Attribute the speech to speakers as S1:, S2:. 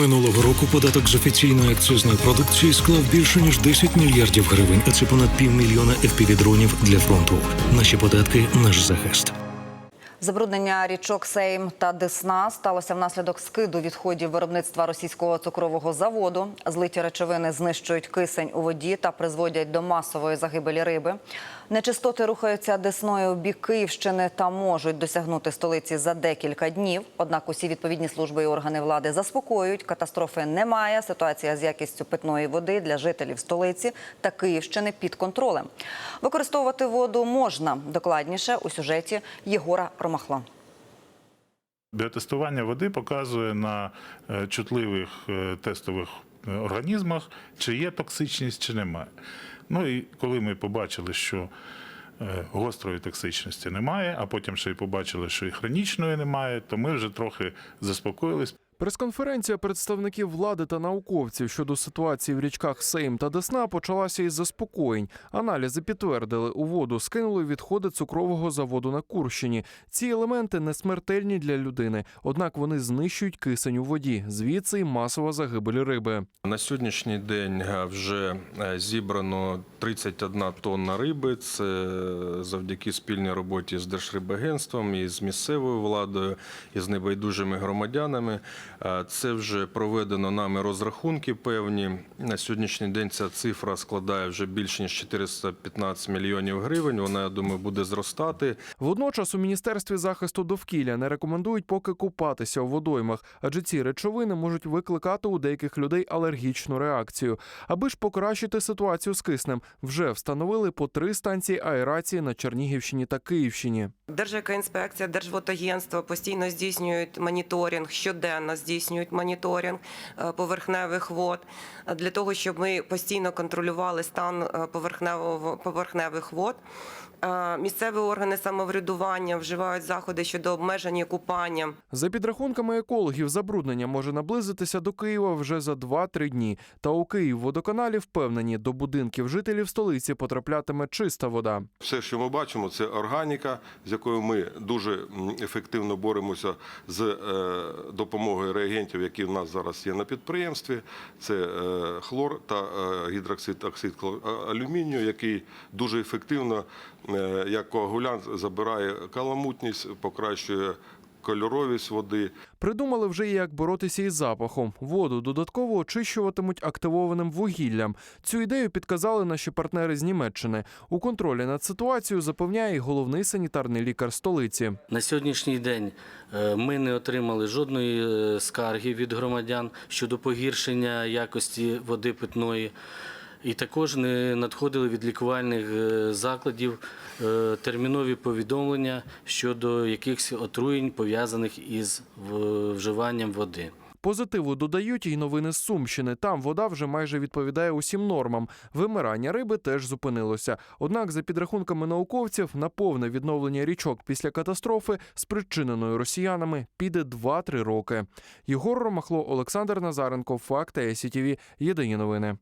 S1: Минулого року податок з офіційної акцизної продукції склав більше ніж 10 мільярдів гривень, а це понад півмільйона FPV-дронів для фронту. Наші податки наш захист.
S2: Забруднення річок Сейм та Десна сталося внаслідок скиду відходів виробництва російського цукрового заводу. Злиті речовини знищують кисень у воді та призводять до масової загибелі риби. Нечистоти рухаються Десною у бік Київщини та можуть досягнути столиці за декілька днів. Однак усі відповідні служби і органи влади заспокоюють. Катастрофи немає. Ситуація з якістю питної води для жителів столиці та Київщини під контролем. Використовувати воду можна докладніше у сюжеті Єгора Ромахла.
S3: Біотестування води показує на е, чутливих е, тестових е, організмах, чи є токсичність, чи немає. Ну і коли ми побачили, що е, гострої токсичності немає, а потім ще й побачили, що і хронічної немає, то ми вже трохи заспокоїлись.
S4: Прес-конференція представників влади та науковців щодо ситуації в річках Сейм та Десна почалася із заспокоєнь. Аналізи підтвердили, у воду скинули відходи цукрового заводу на Курщині. Ці елементи не смертельні для людини, однак вони знищують кисень у воді. Звідси й масова загибель риби.
S5: На сьогоднішній день е, вже е, зібрано 31 тонна риби. Це завдяки спільній роботі з Держрибагентством і з місцевою владою, і з небайдужими громадянами. Е, Це вже проведено нами розрахунки певні. На сьогоднішній день ця цифра складає вже більше ніж 415 мільйонів гривень. Вона, я думаю, буде зростати.
S4: Водночас у міністерстві захисту довкілля не рекомендують поки купатися у водоймах, адже ці речовини можуть викликати у деяких людей алергічну реакцію. Аби ж покращити ситуацію з киснем, вже встановили по три станції аерації на Чернігівщині та Київщині.
S6: Держекоінспекція, Держводагентство постійно здійснюють моніторинг, щоденно здійснюють моніторинг е, поверхневих вод для того, щоб ми постійно контролювали стан е, поверхневого- поверхневих вод. Е, Місцеві органи самоврядування вживають заходи щодо обмеження купання.
S4: За підрахунками екологів, забруднення може наблизитися до Києва вже за 2-3 дні. Та у Київводоканалі впевнені, до будинків жителів столиці потраплятиме чиста вода.
S7: Все, що ми бачимо, це органіка, з якою ми дуже ефективно боремося з е, допомогою реагентів, які в нас зараз є на підприємстві. Це е, хлор та е, гідроксид оксид алюмінію, який дуже ефективно е, як коагулянт забирає каламутність, покращує кольоровість води.
S4: Придумали вже і як боротися із запахом. Воду додатково очищуватимуть активованим вугіллям. Цю ідею підказали наші партнери з Німеччини. У контролі над ситуацією запевняє головний санітарний лікар столиці.
S8: На сьогоднішній день е, ми не отримали жодної е, скарги від громадян щодо погіршення якості води питної. І також не надходили від лікувальних е, закладів е, термінові повідомлення щодо якихось отруєнь, пов'язаних із вживанням води.
S4: Позитиву додають і новини з Сумщини. Там вода вже майже відповідає усім нормам. Вимирання риби теж зупинилося. Однак, за підрахунками науковців, на повне відновлення річок після катастрофи, спричиненої росіянами, піде 2-3 роки. Єгор Ромахло, Олександр Назаренко, Факти СІТІВІ. Єдині новини.